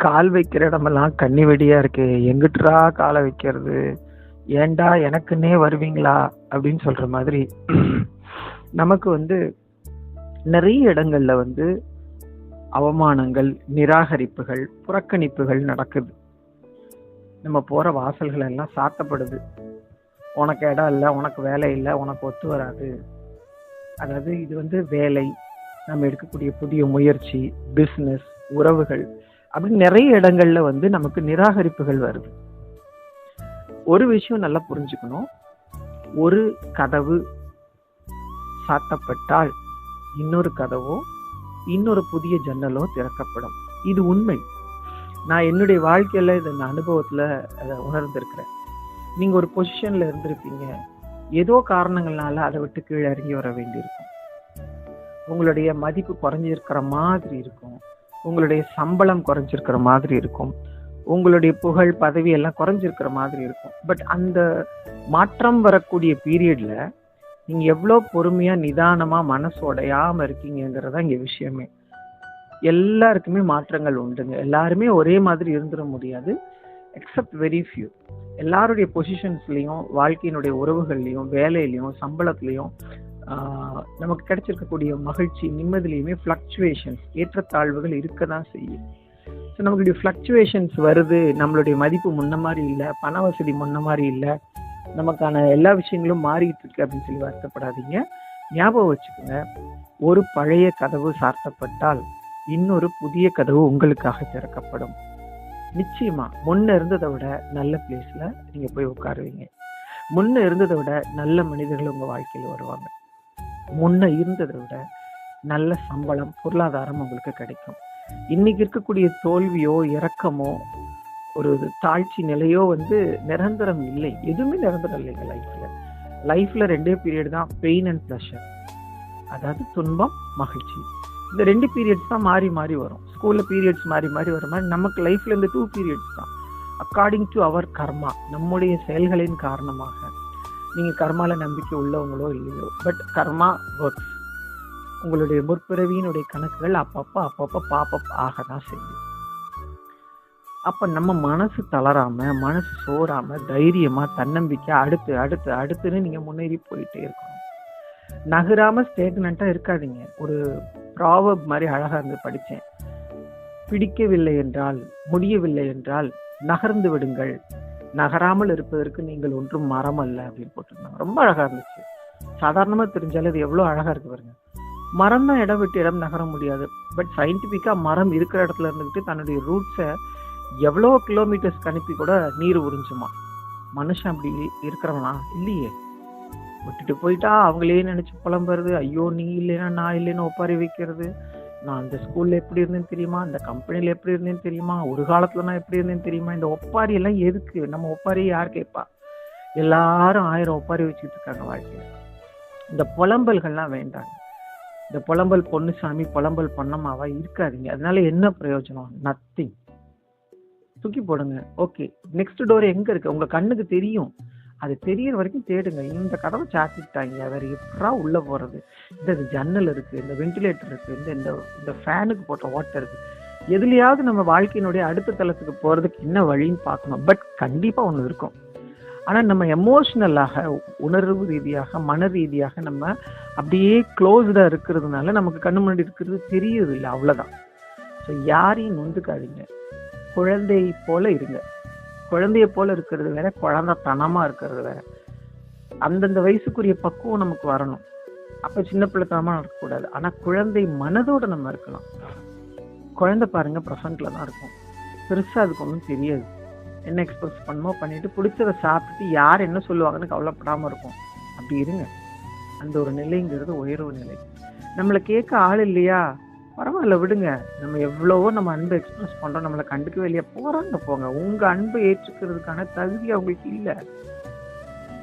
கால் வைக்கிற இடமெல்லாம் கண்ணி வெடியா இருக்கு. எங்கிட்டுறா காலை வைக்கிறது? ஏண்டா எனக்குன்னே வருவீங்களா? அப்படின்னு சொல்ற மாதிரி நமக்கு வந்து நிறைய இடங்கள்ல வந்து அவமானங்கள் நிராகரிப்புகள் புறக்கணிப்புகள் நடக்குது. நம்ம போற வாசல்கள் எல்லாம் சாத்தப்படுது. உனக்கு இடம் இல்லை உனக்கு வேலை இல்லை உனக்கு ஒத்து வராது. அதாவது இது வந்து வேலை. நம்ம எடுக்கக்கூடிய புதிய முயற்சி பிஸ்னஸ் உறவுகள் அப்படின்னு நிறைய இடங்கள்ல வந்து நமக்கு நிராகரிப்புகள் வருது. ஒரு விஷயம் நல்லா புரிஞ்சுக்கணும். ஒரு கதவு சாத்தப்பட்டால் இன்னொரு கதவோ இன்னொரு புதிய ஜன்னலோ திறக்கப்படும். இது உண்மை. நான் என்னுடைய வாழ்க்கையில இது இந்த அனுபவத்துல அதை உணர்ந்திருக்கிறேன். நீங்க ஒரு பொசிஷன்ல இருந்திருப்பீங்க. ஏதோ காரணங்கள்னால அதை விட்டு கீழே இறங்கி வர வேண்டியிருக்கும். உங்களுடைய மதிப்பு குறைஞ்சிருக்கிற மாதிரி இருக்கும். உங்களுடைய சம்பளம் குறைஞ்சிருக்கிற மாதிரி இருக்கும். உங்களுடைய புகழ் பதவி எல்லாம் குறைஞ்சிருக்கிற மாதிரி இருக்கும். பட் அந்த மாற்றம் வரக்கூடிய பீரியட்ல நீங்க எவ்வளோ பொறுமையா நிதானமா மனசு உடையாம இருக்கீங்கிறதா இங்க விஷயமே. எல்லாருக்குமே மாற்றங்கள் உண்டுங்க. எல்லாருமே ஒரே மாதிரி இருந்துட முடியாது எக்ஸப்ட் வெரி ஃபியூ எல்லாருடைய பொசிஷன்ஸ்லையும் வாழ்க்கையினுடைய உறவுகள்லையும் வேலையிலையும் சம்பளத்துலையும் நமக்கு கிடைச்சிருக்கக்கூடிய மகிழ்ச்சி நிம்மதியிலையுமே ஃப்ளக்சுவேஷன்ஸ் ஏற்றத்தாழ்வுகள் இருக்க தான் செய்யும் ஸோ நம்மளுடைய ஃப்ளக்சுவேஷன்ஸ் வருது நம்மளுடைய மதிப்பு முன்ன மாதிரி இல்லை பண வசதி முன்ன மாதிரி இல்லை நமக்கான எல்லா விஷயங்களும் மாறிட்டு இருக்கு அப்படின்னு சொல்லி வருத்தப்படாதீங்க. ஞாபகம் வச்சுக்கோங்க ஒரு பழைய கதவு சார்த்தப்பட்டால் இன்னொரு புதிய கதவு உங்களுக்காக திறக்கப்படும். நிச்சயமா முன்ன இருந்ததை விட நல்ல பிளேஸ்ல நீங்க போய் உட்காருவீங்க. முன்ன இருந்ததை விட நல்ல மனிதர்கள் உங்க வாழ்க்கையில் வருவாங்க. முன்ன இருந்ததை விட நல்ல சம்பளம் பொருளாதாரம் உங்களுக்கு கிடைக்கும். இன்னைக்கு இருக்கக்கூடிய தோல்வியோ இறக்கமோ ஒரு தாழ்ச்சி நிலையோ வந்து நிரந்தரம் இல்லை. எதுவுமே நிரந்தரம் இல்லைங்க லைஃப்ல லைஃப்ல ரெண்டே பீரியட் தான் பெயின் அண்ட் ப்ளஷர் அதாவது துன்பம் மகிழ்ச்சி. இந்த ரெண்டு பீரியட்ஸ் தான் மாறி மாறி வரும். ஸ்கூல்ல பீரியட்ஸ் மாறி மாறி வர மாதிரி நமக்கு லைஃப்ல இந்த டூ பீரியட்ஸ் தான். அக்கார்டிங் டு அவர் கர்மா நம்முடைய செயல்களின் காரணமாக. நீங்கள் கர்மால நம்பிக்கை உள்ளவங்களோ இல்லையோ பட் கர்மா ஒர்க்ஸ் உங்களுடைய முற்பிறவியினுடைய கணக்குகள் அப்பப்போ அப்பப்போ பாப்பப் ஆக தான் செய்யும். அப்போ நம்ம மனசு தளராமல் மனசு சோறாமல் தைரியமாக தன்னம்பிக்கை அடுத்து அடுத்து அடுத்துன்னு நீங்கள் முன்னேறி போயிட்டே இருக்கணும். நகராமல் ஸ்டேக்னண்ட்டாக இருக்காதீங்க. ஒரு ப்ராவப் மாதிரி அழகாக இருந்து படித்தேன் பிடிக்கவில்லை என்றால் முடியவில்லை என்றால் நகர்ந்து விடுங்கள். நகராமல் இருப்பதற்கு நீங்கள் ஒன்றும் மரம் அல்ல அப்படின்னு போட்டிருந்தாங்க. ரொம்ப அழகா இருந்துச்சு. சாதாரணமா தெரிஞ்சாலும் அது எவ்வளவு அழகா இருக்கு பாருங்க. மரம் தான் இடம் விட்டு இடம் நகர முடியாது. பட் சயின்டிபிக்கா மரம் இருக்கிற இடத்துல இருந்துக்கிட்டு தன்னுடைய ரூட்ஸை எவ்வளோ கிலோமீட்டர்ஸ் அனுப்பி கூட நீர் உறிஞ்சுமா? மனுஷன் அப்படி இருக்கிறவனா? இல்லையே. விட்டுட்டு போயிட்டா அவங்களே நினைச்சு புலம்புறது. ஐயோ நீ இல்லைன்னா நான் இல்லைன்னு ஒப்பாரி வைக்கிறது. நான் அந்த ஸ்கூல்ல எப்படி இருந்தேன்னு தெரியுமா? அந்த கம்பெனியில் எப்படி இருந்தேன்னு தெரியுமா? ஒரு காலத்துல நான் எப்படி இருந்தேன்னு தெரியுமா? இந்த ஒப்பாரி எல்லாம் எதுக்கு? நம்ம ஒப்பாரி யார் கேட்பா? எல்லாரும் ஆயிரம் ஒப்பாரி வச்சுட்டு இருக்காங்க வாழ்க்கையில. இந்த புலம்பல்கள்லாம் வேண்டாங்க. இந்த புலம்பல் பொன்னுசாமி புலம்பல் பொன்னம்மாவா இருக்காதீங்க. அதனால என்ன பிரயோஜனம்? நத்திங் தூக்கி போடுங்க. ஓகே நெக்ஸ்ட் டோர் எங்க இருக்கு? உங்க கண்ணுக்கு தெரியும். அது தெரியற வரைக்கும் தேடுங்க. இந்த கதவை சாத்திட்டாங்க வேற எப்படா உள்ள போறது? இந்த இது ஜன்னல் இருக்கு இந்த வென்டிலேட்டர் இருக்கு இந்த இந்த இந்த ஃபேனுக்கு போட்ட ஓட்டை இருக்கு. எதுலையாவது நம்ம வாழ்க்கையினுடைய அடுத்த தளத்துக்கு போறதுக்கு என்ன வழின்னு பார்க்கணும். பட் கண்டிப்பா ஒன்று இருக்கும். ஆனால் நம்ம எமோஷ்னலாக உணர்வு ரீதியாக மன ரீதியாக நம்ம அப்படியே க்ளோஸ்டாக இருக்கிறதுனால நமக்கு கண்ணு முன்னாடி இருக்கிறது தெரியுது இல்லை அவ்வளோதான் ஸோ யாரையும் நொந்துக்காதீங்க. குழந்தை போல இருங்க. குழந்தைய போல இருக்கிறது வேற குழந்தைத்தனமா இருக்கிறது வேற. அந்தந்த வயசுக்குரிய பக்குவம் நமக்கு வரணும். அப்ப சின்ன பிள்ளைத்தனமா இருக்கக்கூடாது ஆனா குழந்தை மனதோட நம்ம இருக்கலாம் குழந்தை பாருங்க ப்ரெசன்ட்ல தான் இருக்கும். பெருசா அதுக்கு ஒன்றும் தெரியாது. என்ன எக்ஸ்பிரஸ் பண்ணுமோ பண்ணிட்டு பிடிச்சதை சாப்பிட்டுட்டு யார் என்ன சொல்லுவாங்கன்னு கவலைப்படாம இருக்கும். அப்படி இருங்க. அந்த ஒரு நிலைங்கிறது உயர்வு நிலை. நம்மளை கேட்க ஆள் இல்லையா? பரவாயில்ல விடுங்க. நம்ம எவ்வளவோ நம்ம அன்பை எக்ஸ்பிரஸ் பண்றோம். நம்மளை கண்டுக்கவே இல்லையா போறாங்க போங்க. உங்க அன்பை ஏற்றுக்கிறதுக்கான தகுதி அவங்களுக்கு இல்ல.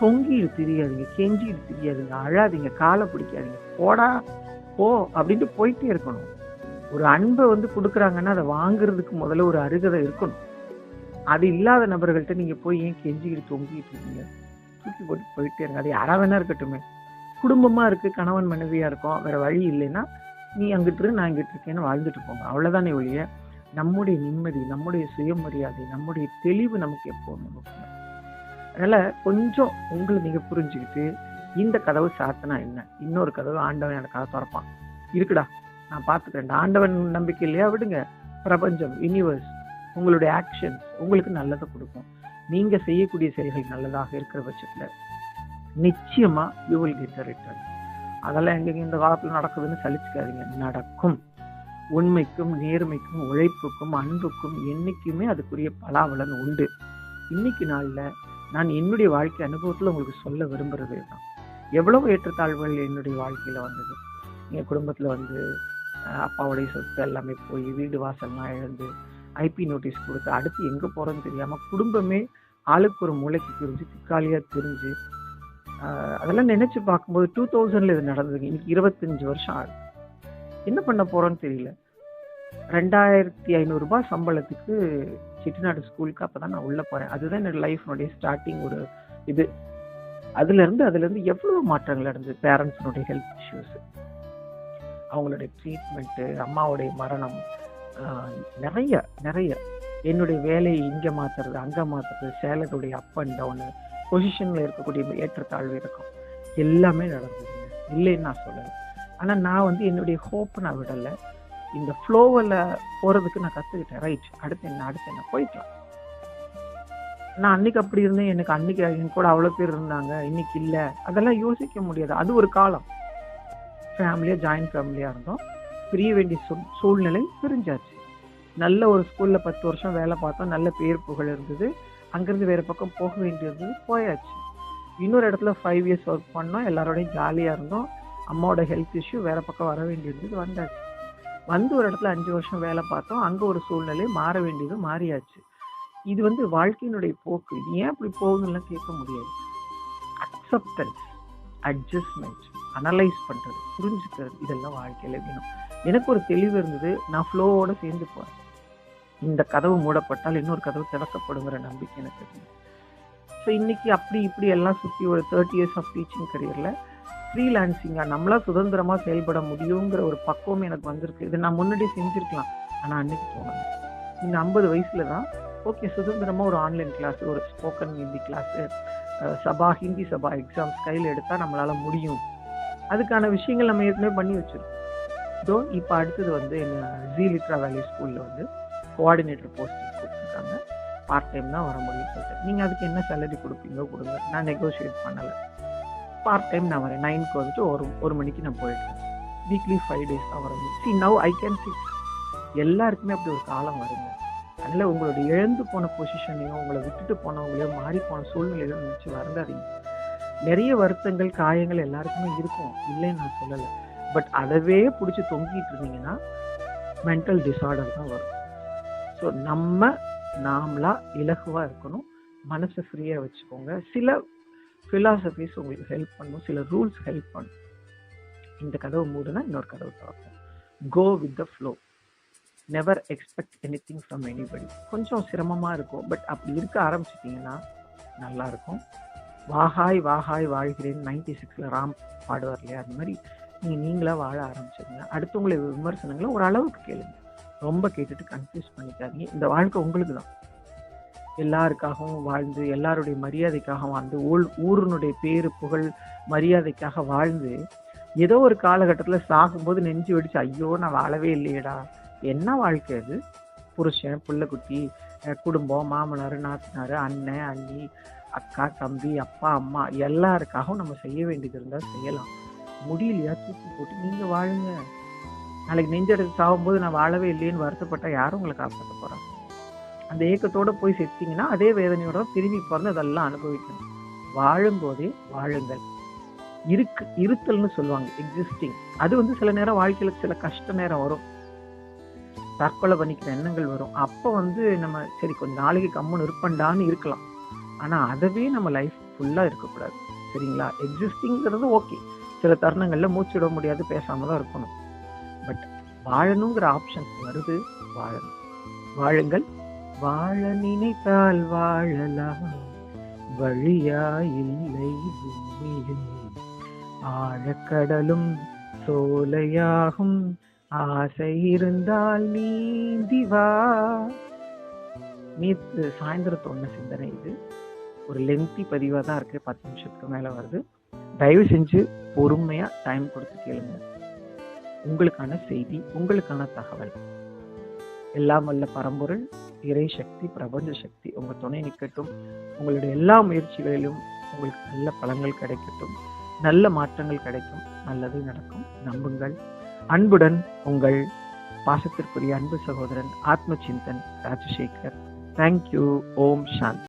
தொங்கிடு தெரியாதுங்க கெஞ்சிடு தெரியாதுங்க அழாதீங்க காலை பிடிக்காதீங்க. போடா போ அப்படின்ட்டு போயிட்டே இருக்கணும். ஒரு அன்பை வந்து கொடுக்குறாங்கன்னா அதை வாங்குறதுக்கு முதல்ல ஒரு அருகதை இருக்கணும். அது இல்லாத நபர்கள்ட்ட நீங்க போய் ஏன் கெஞ்சிக்கிட்டு தொங்கிட்டு இருக்கீங்க? தூக்கி போட்டு போயிட்டே இருங்க. அது யாரா வேணா இருக்கட்டுமே. குடும்பமா இருக்கு கணவன் மனைவியா இருக்கும் வேற வழி இல்லைன்னா நீ அங்கிட்டு இரு நான் இங்கிட்டு இருக்கேன்னு வாழ்ந்துட்டு போங்க. அவ்வளோதானே ஒழிய நம்முடைய நிம்மதி நம்முடைய சுயமரியாதை நம்முடைய தெளிவு நமக்கு எப்போதும் முக்கியம். அதனால் கொஞ்சம் உங்களை நீங்கள் புரிஞ்சுக்கிட்டு இந்த கதவு சாத்தினா என்ன? இன்னொரு கதவு ஆண்டவன் எனக்காக திறப்பான். இருக்குடா நான் பார்த்துக்கிறேன். ஆண்டவன் நம்பிக்கை இல்லையா? விடுங்க. பிரபஞ்சம் யூனிவர்ஸ் உங்களுடைய ஆக்ஷன்ஸ் உங்களுக்கு நல்லதை கொடுக்கும். நீங்கள் செய்யக்கூடிய செயல்கள் நல்லதாக இருக்கிற பட்சத்தில் நிச்சயமாக யூ வில் கெட் ரிட்டர்ன் அதெல்லாம் எங்கெங்க இந்த காலத்தில் நடக்குதுன்னு சலிச்சுக்காதீங்க. நடக்கும். உண்மைக்கும் நேர்மைக்கும் உழைப்புக்கும் அன்புக்கும் என்றைக்குமே அதுக்குரிய பலாவலன் உண்டு. இன்னைக்கு நாளில் நான் என்னுடைய வாழ்க்கை அனுபவத்தில் உங்களுக்கு சொல்ல விரும்புகிறது தான் எவ்வளவு ஏற்றத்தாழ்வுகள் என்னுடைய வாழ்க்கையில் வந்தது? என் குடும்பத்தில் வந்து அப்பாவுடைய சொத்து எல்லாமே போய் வீடு வாசல்லாம் இழந்து ஐபி நோட்டீஸ் கொடுத்து அடுத்து எங்கே போகிறோன்னு தெரியாமல் குடும்பமே ஆளுக்கு ஒரு மூளைக்கு பிரிஞ்சு திக்காலியாக தெரிஞ்சு அதெல்லாம் நினச்சி பார்க்கும்போது டூ தௌசண்டில் இது நடந்தது இன்னைக்கு இருபத்தஞ்சி வருஷம் ஆகுது. என்ன பண்ண போகிறோன்னு தெரியல. ரெண்டாயிரத்தி ஐநூறுரூபா சம்பளத்துக்கு செட்டிநாடு ஸ்கூலுக்கு அப்பதான் நான் உள்ளே போகிறேன் அதுதான் என்னோடய லைஃப்னுடைய ஸ்டார்டிங் ஒரு இது. அதுலேருந்து அதுலேருந்து எவ்வளோ மாற்றங்கள் நடந்தது? பேரண்ட்ஸினுடைய ஹெல்த் இஷ்யூஸ் அவங்களுடைய ட்ரீட்மெண்ட்டு அம்மாவுடைய மரணம் நிறைய நிறைய. என்னுடைய வேலையை இங்கே மாற்றுறது அங்கே மாற்றுறது சேலருடைய அப் அண்ட் டவுனு பொசிஷன்ல இருக்கக்கூடிய ஏற்றத்தாழ்வு இருக்கும் எல்லாமே நடந்ததுங்க. இல்லைன்னு நான் சொல்லலை. ஆனால் நான் வந்து என்னுடைய ஹோப்பை நான் விடலை. இந்த ஃப்ளோவில் போகிறதுக்கு நான் கற்றுக்கிட்டேன் ரைட் அடுத்து என்ன அடுத்து என்ன? போய்க்கலாம். நான் அன்னைக்கு அப்படி இருந்தேன். எனக்கு அன்னைக்கு என் கூட அவ்வளோ பேர் இருந்தாங்க. இன்னைக்கு இல்லை. அதெல்லாம் யோசிக்க முடியாது. அது ஒரு காலம். ஃபேமிலியாக ஜாயின்ட் ஃபேமிலியாக இருந்தோம். பிரிய வேண்டிய சூ சூழ்நிலை பிரிஞ்சாச்சு. நல்ல ஒரு ஸ்கூலில் பத்து வருஷம் வேலை பார்த்தோம். நல்ல பேர் புகழ் இருந்தது. அங்கேருந்து வேறு பக்கம் போக வேண்டியது போயாச்சு. இன்னொரு இடத்துல ஃபைவ் இயர்ஸ் ஒர்க் பண்ணோம். எல்லாரோடையும் ஜாலியாக இருந்தோம். அம்மாவோட ஹெல்த் இஷ்யூ வேறு பக்கம் வர வேண்டியிருந்தது வந்தாச்சு. வந்து ஒரு இடத்துல அஞ்சு வருஷம் வேலை பார்த்தோம். அங்கே ஒரு சூழ்நிலை மாற வேண்டியது மாறியாச்சு. இது வந்து வாழ்க்கையினுடைய போக்கு. இது ஏன் அப்படி போகுதுன்னு கேட்க முடியாது. அக்செப்டன்ஸ் அட்ஜஸ்ட்மெண்ட் அனலைஸ் பண்ணுறது புரிஞ்சுக்கிறது இதெல்லாம் வாழ்க்கையில் வேணும். எனக்கு ஒரு தெளிவு இருந்தது. நான் ஃப்ளோவோடு சேர்ந்து போகிறேன் இந்த கதவு மூடப்பட்டால் இன்னொரு கதவு திறக்கப்படுங்கிற நம்பிக்கை எனக்கு இருந்தது ஸோ இன்னைக்கு அப்படி இப்படி எல்லாம் சுற்றி ஒரு தேர்ட்டி இயர்ஸ் ஆஃப் டீச்சிங் கரியரில் ஃப்ரீலான்சிங்காக நம்மளாக சுதந்திரமாக செயல்பட முடியுங்கிற ஒரு பக்குவம் எனக்கு வந்திருக்கு. இதை நான் முன்னாடியே செஞ்சுருக்கலாம். ஆனால் அன்னைக்கு போனேன் இந்த ஐம்பது வயசில் தான் ஓகே சுதந்திரமாக ஒரு ஆன்லைன் கிளாஸ் ஒரு spoken Hindi class Sabha Hindi Sabha exams கையில் எடுத்தால் நம்மளால் முடியும். அதுக்கான விஷயங்கள் நம்ம ஏற்கனவே பண்ணி வச்சிருக்கோம். ஸோ இப்போ அடுத்தது வந்து என்ன ஜி லிட்ரா வேலி ஸ்கூலில் வந்து கோஆர்டினேட்டர் போஸ்டிங் கொடுத்துருக்காங்க. பார்ட் டைம் தான் வர முடியும் சொல்லிட்டு. நீங்கள் அதுக்கு என்ன சேலரி கொடுப்பீங்களோ கொடுங்க. நான் நெகோஷியேட் பண்ணலை. பார்ட் டைம் நான் வரேன். நைனுக்கு வந்துட்டு ஒரு ஒரு மணிக்கு நான் போயிடுறேன். வீக்லி ஃபைவ் டேஸ் தான் வர முடியும். See now I can see எல்லாருக்குமே அப்படி ஒரு காலம் வருங்க அதனால் உங்களுடைய இழந்து போன பொசிஷனையும் உங்களை விட்டுட்டு போனவங்களையும் மாறி போன சூழ்நிலையும் நினச்சி வருந்தாதீங்க. நிறைய வருத்தங்கள் காயங்கள் எல்லாருக்குமே இருக்கும். இல்லைன்னு நான் சொல்லலை. பட் அதவே பிடிச்சி தொங்கிட்டு இருந்தீங்கன்னா மென்டல் டிசார்டர் தான் வரும். ஸோ நம்ம நாமளா இலகுவாக இருக்கணும். மனசை ஃப்ரீயாக வச்சுக்கோங்க. சில ஃபிலாசபிஸ் உங்களுக்கு ஹெல்ப் பண்ணும். சில ரூல்ஸ் ஹெல்ப் பண்ணும். இந்த கதவு மூடுனா இன்னொரு கதவு திறக்கும் go with the flow never expect anything from anybody கொஞ்சம் சிரமமாக இருக்கும். பட் அப்படி இருக்க ஆரம்பிச்சிட்டிங்கன்னா நல்லா இருக்கும். வாகாய் வாகாய் வாழ்கிறேன். நைன்டி சிக்ஸில் ராம் பாடுவார் இல்லையா? அது மாதிரி நீங்கள் நீங்களாக வாழ ஆரம்பிச்சிருங்க. அடுத்தவங்களை விமர்சனங்களை ஓரளவுக்கு கேளுங்க. ரொம்ப கேட்டுட்டு கன்ஃபியூஸ் பண்ணிக்காதீங்க. இந்த வாழ்க்கை உங்களுக்கு தான் எல்லாருக்காகவும் வாழ்ந்து எல்லாருடைய மரியாதைக்காக வாழ்ந்து ஊழ் ஊரனுடைய பேரு புகழ் மரியாதைக்காக வாழ்ந்து ஏதோ ஒரு காலகட்டத்தில் சாகும்போது நெஞ்சு வெடிச்சு ஐயோ நான் வாழவே இல்லையேடா. என்ன வாழ்க்கை அது? புருஷன் பிள்ளைக்குட்டி குடும்பம் மாமனார் நாத்தனார் அண்ணன் அண்ணி அக்கா தம்பி அப்பா அம்மா எல்லாருக்காகவும் நம்ம செய்ய வேண்டியது இருந்தால் செய்யலாம். முடியலையா? தூக்கி போட்டு நீங்கள் வாழுங்க. நாளைக்கு நெஞ்செடுத்து சாகும்போது நான் வாழவே இல்லையேன்னு வருத்தப்பட்டால் யாரும் உங்களை காப்பாற்ற போகிறாங்க அந்த ஏக்கத்தோட போய் செத்தீங்கன்னா அதே வேதனையோட திரும்பி பிறந்து அதெல்லாம் அனுபவிக்கணும். வாழும்போதே வாழுங்கள். இருக்கு இருத்தல்னு சொல்லுவாங்க எக்ஸிஸ்டிங் அது வந்து சில நேரம் வாழ்க்கையில் சில கஷ்ட நேரம் வரும். தற்கொலை பண்ணிக்கிற எண்ணங்கள் வரும். அப்போ வந்து நம்ம சரி கொஞ்சம் நாளைக்கு கம்முன்னு இருப்பண்டான்னு இருக்கலாம். ஆனால் அதவே நம்ம லைஃப் ஃபுல்லாக இருக்கக்கூடாது. சரிங்களா? எக்ஸிஸ்டிங்கிறது ஓகே சில தருணங்களில் மூச்சு விட முடியாது பேசாமல் தான் இருக்கணும். வாழணுங்கிற ஆப்ஷன்ஸ் வருது. வாழணும். வாழுங்கள். வாழ நினைத்தால் வாழலாம். வழியா இல்லை பூமியில். ஆழக்கடலும் சோலையாகும். ஆசை இருந்தால் நீந்தி வா. நேற்று சாயந்தரம் சிந்தனை இது. ஒரு லென்த்தி பதிவாக தான் இருக்கு. பத்து நிமிஷத்துக்கு மேலே வருது. தயவு செஞ்சு பொறுமையாக டைம் கொடுத்து கேளுங்க. உங்களுக்கான செய்தி உங்களுக்கான தகவல். எல்லாம் வல்ல பரம்பொருள் இறை சக்தி பிரபஞ்ச சக்தி உங்க துணை நிற்கட்டும் உங்களுடைய எல்லா முயற்சிகளிலும் உங்களுக்கு நல்ல பலங்கள் கிடைக்கட்டும். நல்ல மாற்றங்கள் கிடைக்கும். நல்லது நடக்கும். நம்புங்கள். அன்புடன் உங்கள் பாசத்திற்குரிய அன்பு சகோதரன் ஆத்ம சிந்தன் Rajasekar. Thank you Om Shanth.